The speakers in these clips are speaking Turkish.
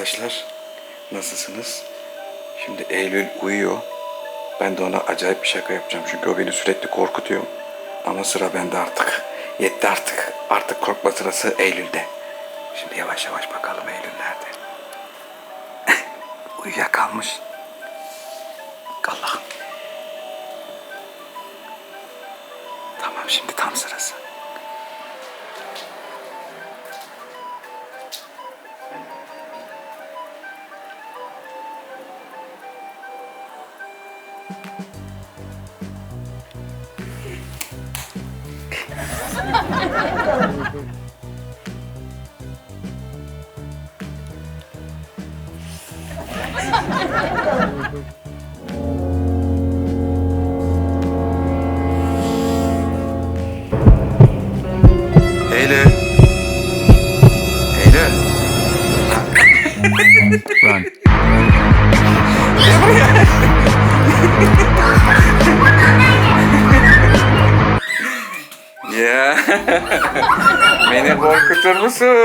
arkadaşlar. Nasılsınız? Şimdi Eylül uyuyor. Ben de ona acayip bir şaka yapacağım. Çünkü o beni sürekli korkutuyor. Ama sıra bende artık. Yetti artık. Artık korkma sırası Eylül'de. Şimdi yavaş yavaş bakalım Eylül nerede? Uyuyakalmış. Allah'ım. Tamam şimdi tam sırası. Eylül. Eylül. Run. Ya. Beni korkutur musun?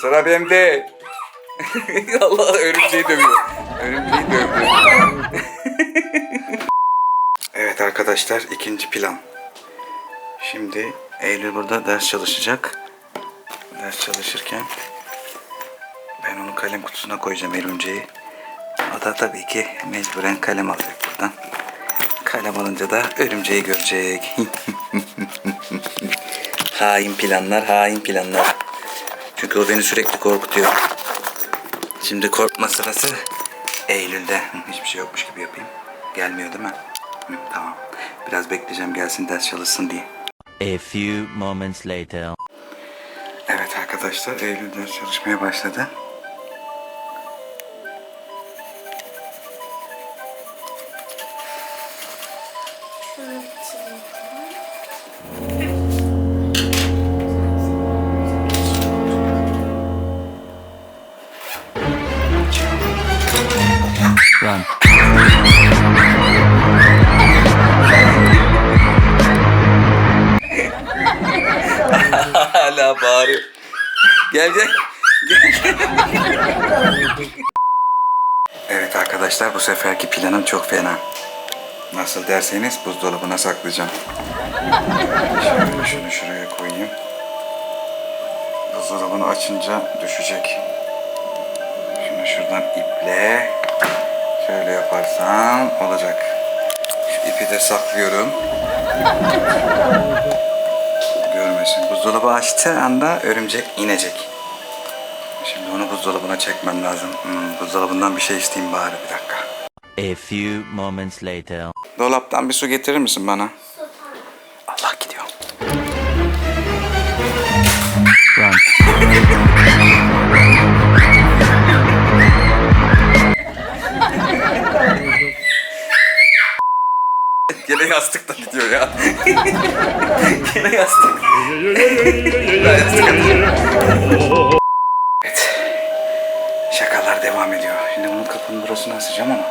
Sıra bende. Allah örümceği dövüyor. Örümceği dövdü. evet arkadaşlar ikinci plan. Şimdi Eylül burada ders çalışacak. Ders çalışırken ben onu kalem kutusuna koyacağım örümceği. Da tabii ki mecburen kalem alacak buradan. Kalem alınca da örümceği görecek. hain planlar, hain planlar. Çünkü o beni sürekli korkutuyor. Şimdi korkma sırası Eylül'de. Hiçbir şey yokmuş gibi yapayım. Gelmiyor değil mi? Hı, tamam. Biraz bekleyeceğim gelsin ders çalışsın diye. A few moments later. Evet arkadaşlar Eylül ders çalışmaya başladı. Hala bağırıyor. Gel gel. evet arkadaşlar bu seferki planım çok fena. Nasıl derseniz buzdolabına saklayacağım. Şöyle şunu şuraya koyayım. Buzdolabını açınca düşecek. Şunu şuradan iple şöyle yaparsam olacak. Şu ipi de saklıyorum. Görmesin. Buzdolabı açtığı anda örümcek inecek. Şimdi onu buzdolabına çekmem lazım. Hmm, buzdolabından bir şey isteyeyim bari bir dakika. A few moments later. Dolaptan bir su getirir misin bana? Ya. Gene yastık. Evet. Şakalar devam ediyor. Şimdi bunun kapının burasını asacağım ama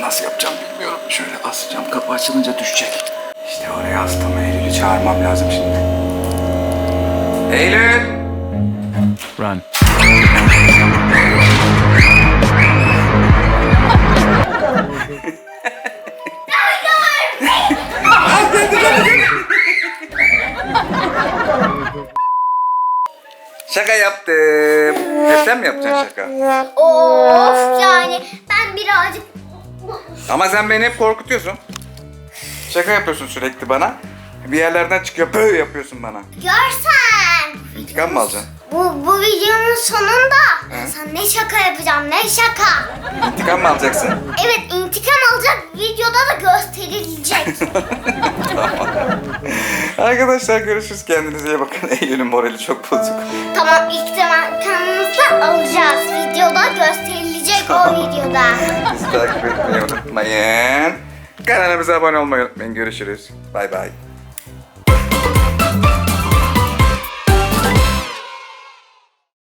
nasıl yapacağım bilmiyorum. Şöyle asacağım. Kapı açılınca düşecek. İşte oraya astım. Eylül'ü çağırmam lazım şimdi. Eylül! Yaptım. Hep sen mi yapacaksın şaka? Of yani ben birazcık Ama sen beni hep korkutuyorsun. Şaka yapıyorsun sürekli bana. Bir yerlerden çıkıyor böyle yapıyorsun bana. görsen. İntikam mı alacaksın? Bu, bu videonun sonunda sen ne şaka yapacağım ne şaka. İntikam mı alacaksın? Evet intikam alacak videoda da gösterilecek. Arkadaşlar görüşürüz. Kendinize iyi bakın. Eylül'ün morali çok bozuk. tamam intikamımızı alacağız. Videoda gösterilecek o videoda. Bizi takip etmeyi unutmayın. Kanalımıza abone olmayı unutmayın. Görüşürüz. Bay bay.